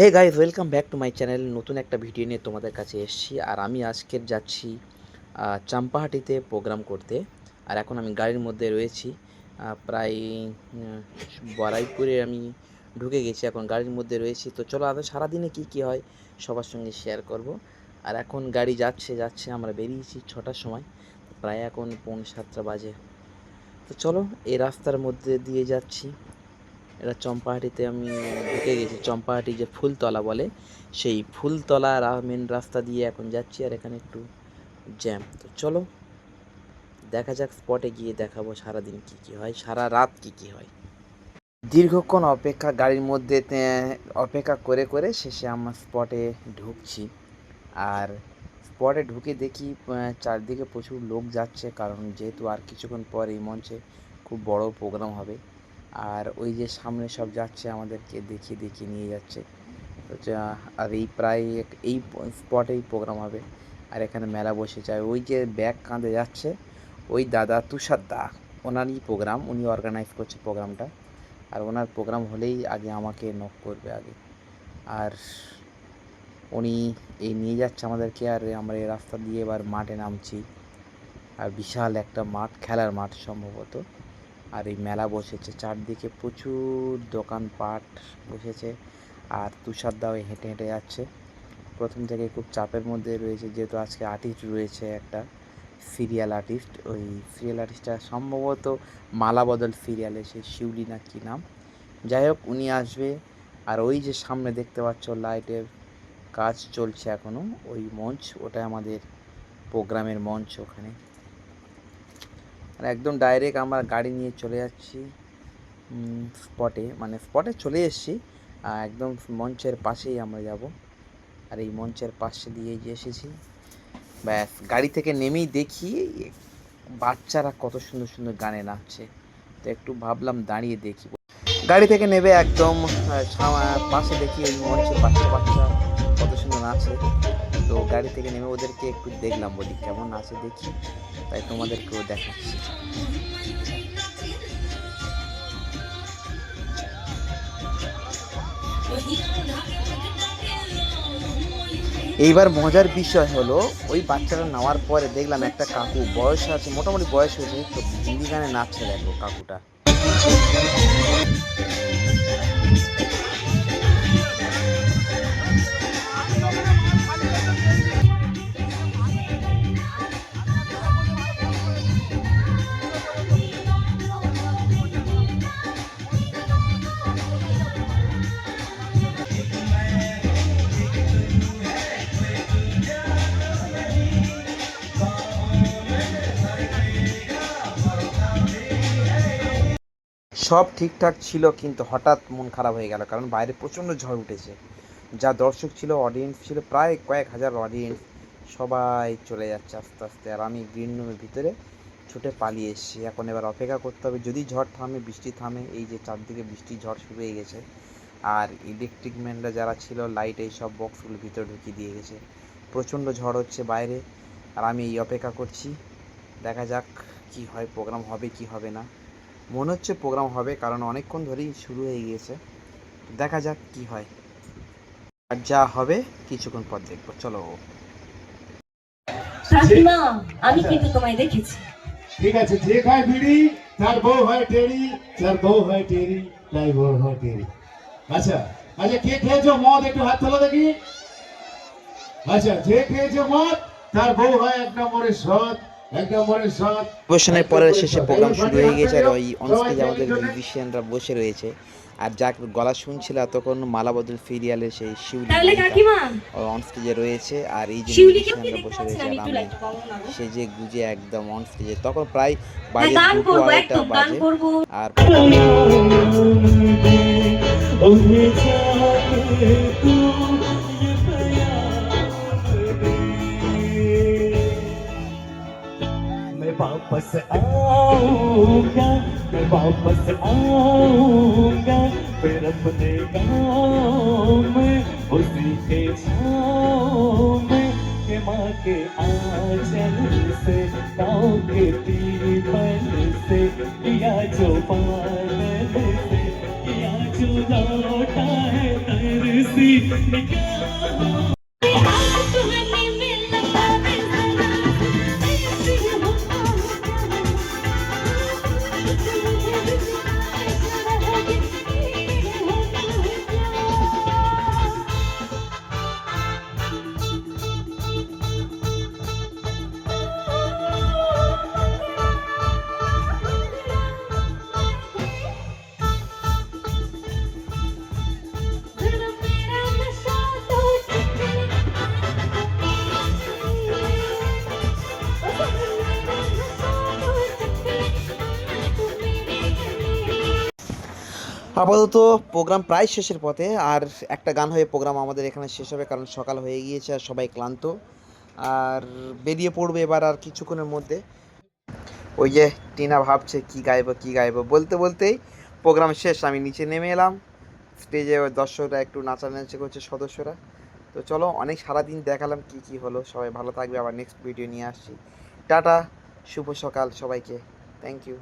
Hey guys welcome back to my channel নতুন একটা video নিয়ে তোমাদের কাছে এসেছি। আর আমি আজকের যাচ্ছি চাম্পাহাটিতে প্রোগ্রাম করতে। আর এখন আমি গাড়ির মধ্যে রয়েছি। প্রায় বড়াইপুরে আমি ঢুকে গেছি, এখন গাড়ির মধ্যে রয়েছি। তো চলো আজ সারাদিনে কি কি হয় সবার সঙ্গে শেয়ার করব। আর এখন গাড়ি যাচ্ছে যাচ্ছে, আমরা বেরিয়েছি ছটার সময়। প্রায় এখন পৌনে সাতটা বাজে। তো চলো, এই রাস্তার মধ্যে দিয়ে যাচ্ছি। এটা চম্পাহাটিতে আমি ঢুকে গেছি। চম্পাহাটি যে ফুলতলা বলে, সেই ফুলতলা মেন রাস্তা দিয়ে এখন যাচ্ছি আর এখানে একটু জ্যাম তো চলো, দেখা যাক স্পটে গিয়ে দেখাবো সারাদিন কি কি হয়, সারা রাত কি কি হয়। দীর্ঘক্ষণ অপেক্ষা, গাড়ির মধ্যে অপেক্ষা করে করে শেষে আমার স্পটে ঢুকছি। আর স্পটে ঢুকে দেখি চারদিকে প্রচুর লোক যাচ্ছে, কারণ যেহেতু আর কিছুক্ষণ পর এই মঞ্চে খুব বড় প্রোগ্রাম হবে। আর ওই যে সামনে সব যাচ্ছে আমাদেরকে দেখিয়ে দেখিয়ে নিয়ে যাচ্ছে। আর এই প্রায় এই স্পটেই প্রোগ্রাম হবে। আর এখানে মেলা বসে যায়। ওই যে ব্যাগ কাঁধে যাচ্ছে, ওই দাদা তুষার দা, ওনারই প্রোগ্রাম উনি অর্গানাইজ করছে প্রোগ্রামটা আর ওনার প্রোগ্রাম হলেই আগে আমাকে নক করবে আগে। আর উনি এই নিয়ে যাচ্ছে আমাদেরকে, আর আমরা এই রাস্তা দিয়ে এবার মাঠে নামছি। আর বিশাল একটা মাঠ, খেলার মাঠ সম্ভবত। আর এই মেলা বসেছে। চারদিকে প্রচুর দোকানপাট বসেছে আর তুষার দাও হেঁটে হেঁটে যাচ্ছে। প্রথম থেকে খুব চাপের মধ্যে রয়েছে, যেহেতু আজকে আর্টিস্ট রয়েছে একটা সিরিয়াল আর্টিস্ট ওই সিরিয়াল আর্টিস্টটা সম্ভবত মালা বদল সিরিয়ালে সেই শিউলি না কি নাম। যাই হোক, উনি আসবে। আর ওই যে সামনে দেখতে পাচ্ছ লাইটের কাজ চলছে এখনও ওই মঞ্চ। ওটা আমাদের প্রোগ্রামের মঞ্চ ওখানে। আর একদম ডাইরেক্ট আমরা গাড়ি নিয়ে চলে যাচ্ছি স্পটে মানে স্পটে চলে এসেছি একদম মঞ্চের পাশেই আমরা যাব। আর এই মঞ্চের পাশে দিয়ে যে এসেছি। ব্যাস, গাড়ি থেকে নেমেই দেখি বাচ্চারা কত সুন্দর সুন্দর গানে নাচছে। তো একটু ভাবলাম দাঁড়িয়ে দেখি। গাড়ি থেকে নেবে একদম পাশে দেখি ওই মঞ্চে বাচ্চা বাচ্চা কত সুন্দর নাচে তো গাড়ি থেকে নেমে ওদেরকে একটু দেখলাম বলি, কেমন নাচে দেখি? তাই তোমাদেরকেও দেখাচ্ছি। এইবার মজার বিষয় হলো, ওই বাচ্চাটা নেওয়ার পরে দেখলাম একটা কাকু বয়স আছে, মোটামুটি বয়স হয়েছে, তো হিন্দি গানে নাচছে দেখো কাকুটা। সব ঠিকঠাক ছিল, কিন্তু হঠাৎ মন খারাপ হয়ে গেল, কারণ বাইরে প্রচণ্ড ঝড় উঠেছে। যা দর্শক ছিল অডিয়েন্স ছিল, প্রায় কয়েক হাজার অডিয়েন্স সবাই চলে যাচ্ছে আস্তে আস্তে। আর আমি গ্রিন রুমের ভিতরে ছুটে পালিয়ে এসেছি। এখন এবার অপেক্ষা করতে হবে, যদি ঝড় থামে, বৃষ্টি থামে, এই যে চারদিকে বৃষ্টি, ঝড় শুরু হয়ে গেছে। আর ইলেকট্রিক ম্যানরা যারা ছিল লাইট এই সব বক্সগুলো ভিতরে ঢুকিয়ে দিয়ে গেছে। প্রচণ্ড ঝড় হচ্ছে বাইরে। আর আমি এই অপেক্ষা করছি। দেখা যাক কি হয় প্রোগ্রাম হবে কি হবে না। মনে হচ্ছে প্রোগ্রাম হবে কারণ অনেকক্ষণ ধরেই শুরু হয়ে গিয়েছে। দেখা যাক কি হয়। আর যা হবে কিছুক্ষণ পর দেখব। চলো। কাকিমা আমি কিন্তু তোমায় দেখেছি। ঠিক আছে যে খায় বিড়ি তার বউ হয় টেরি তার বউ হয় টেরি তাই বউ হয় টেরি। আচ্ছা আচ্ছা কে খেয়েছো মদ? একটু হাত তোলো দেখি। আচ্ছা যে খেয়েছো মদ তার বউ হয় এক নম্বরের সৎ এক নম্বরের সৎ। পরিবেশনের পরে শেষে প্রোগ্রাম শুরু হয়ে গেছে আর ওই অনস্টেজে আমাদের মিউজিশিয়ানরা বসে রয়েছে। আর যাক গলা শুনছিল তখন মালাবদল ফিরিয়ালে সেই শিউলি অনস্টেজে রয়েছে আর এই যে মিউজিশিয়ানরা বসে রয়েছে আর আমি একটু গো। সেজে গুজে একদম অন স্টেজে তখন প্রায় হ্যাঁ বাজে দুটো আড়াইটা গান বাজে। আর मैं वापस आऊँगा, मैं वापस आऊँगा, फिर अपने गाँव में उसी के छाँव में के माँ के आंचल से, गाँव के पीपल से, किया जो पालन से किया जो लौटा है तर से আপাতত প্রোগ্রাম প্রায় শেষের পথে, আর একটা গান হয়ে প্রোগ্রাম আমাদের এখানে শেষ হবে, কারণ সকাল হয়ে গিয়েছে আর সবাই ক্লান্ত। আর বেরিয়ে পড়বে এবার আর কিছুক্ষণের মধ্যে। ওই যে টিনা ভাবছে, কি গাইবো কি গাইবো? বলতে বলতেই প্রোগ্রাম শেষ, আমি নিচে নেমে এলাম। স্টেজে দর্শকরা একটু নাচানাচি করছে, সদস্যরা। তো চলো, অনেক সারাদিন দেখালাম কি কি হলো। সবাই ভালো থাকবে, আবার নেক্সট ভিডিও নিয়ে আসছি। টাটা, শুভ সকাল সবাইকে। Thank you